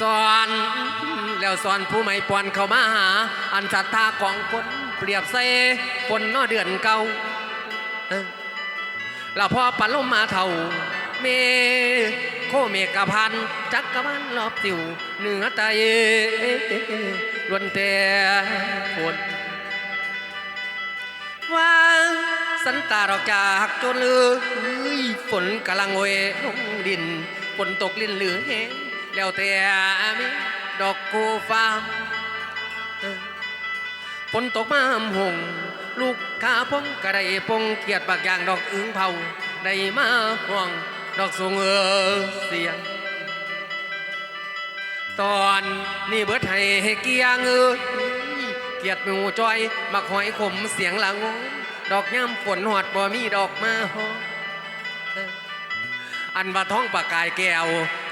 สอนแล้วสอนผู้ไม่ปวนเข้ามาหา อันศรัทธาของคนเปรียบเสฝนนอเดือนเก่าแล้วพอปันลมมาเท่าเมโคเมกะพันจักกะพันรอบติวเหนือใตะเยล้วนแต่ฝนว่าสันตาดอกจากจนเลยฝนกำลังโวลงดินฝนตกลินเหลือแห้ง แล้วแต่มีดอกกูฟ้าฝนตกมาหำหงลูกขาพงกระไดพงเกียดปากอย่างดอกอึ้งเผาได้มาห่วงดอกสงเออเสียง ตอนนี่เบิดให้เกียงเอ้ยเกียดหนูจอยมักหอยขมเสียงละงงดอกย่ำฝนหอดบ่มีดอกมาหอมเอออันว่าท้องปากกายแก้ว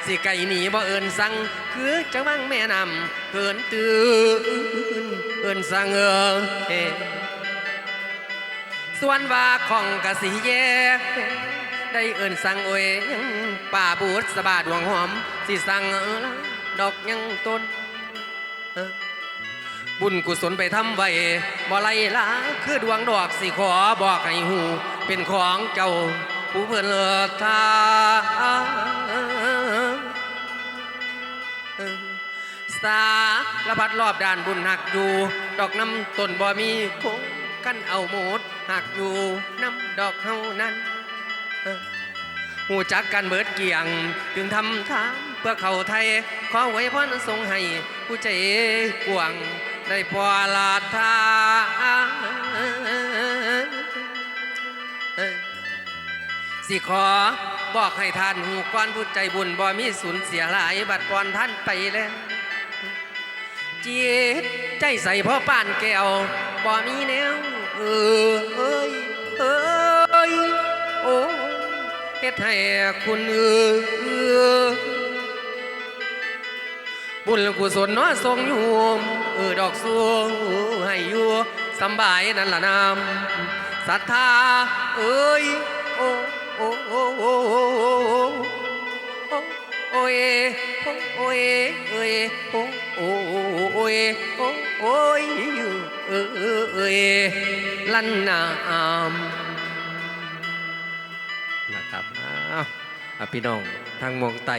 สิไก่หนีบ่เอินสั่งคือจะวังแม่นำเกินตื่นเอินสั่งเออส่วนว่าของกะสีแยได้เอินสั่งโอ้ยยังป่าบูดสะบาดดวงหอมสิสั่งเออดอกยังต้นบุญกุศลไปทำไว้บ่ไล่ลาคือดวงดอกสิขอบอกให้หูเป็นของเจ้าผู้เพิ่นเลิศทา สาละพัดรอบด้านบุญหักอยู่ ดอกน้ำต้นบ่มีพงกันเอาหมดหักอยู่น้ำดอกเฮานั้นหูจักกันเบิดเกี่ยง จึงทำทางเพื่อเขาไทย ขอไว้พรทรงให้ ผู้ใจกวงได้พอลาทาสิขอบอกให้ท่านหูก้อนผู้ใจบุญบ่มีสูญเสียหลาย บัดก่อนท่านไปแล้ว จิตใจใส่พ่อป้านแก้วบ่มีแนวเออเอ้ยเอ้ยโอ้เฮ็ดให้คุณเออเออบุญกุศลน้อทรงอยู่เออดอกสูงให้อยู่สบายนั่นล่ะนำศรัทธาเอ้ยโอ้โอ้โอ้ โอ้ยโอ้ยโอ้ยโอ้โอ้โอ้ยโอ้ยเอ้ยลั่นนามนะครับอ้าวอะพี่น้องทางมองไต่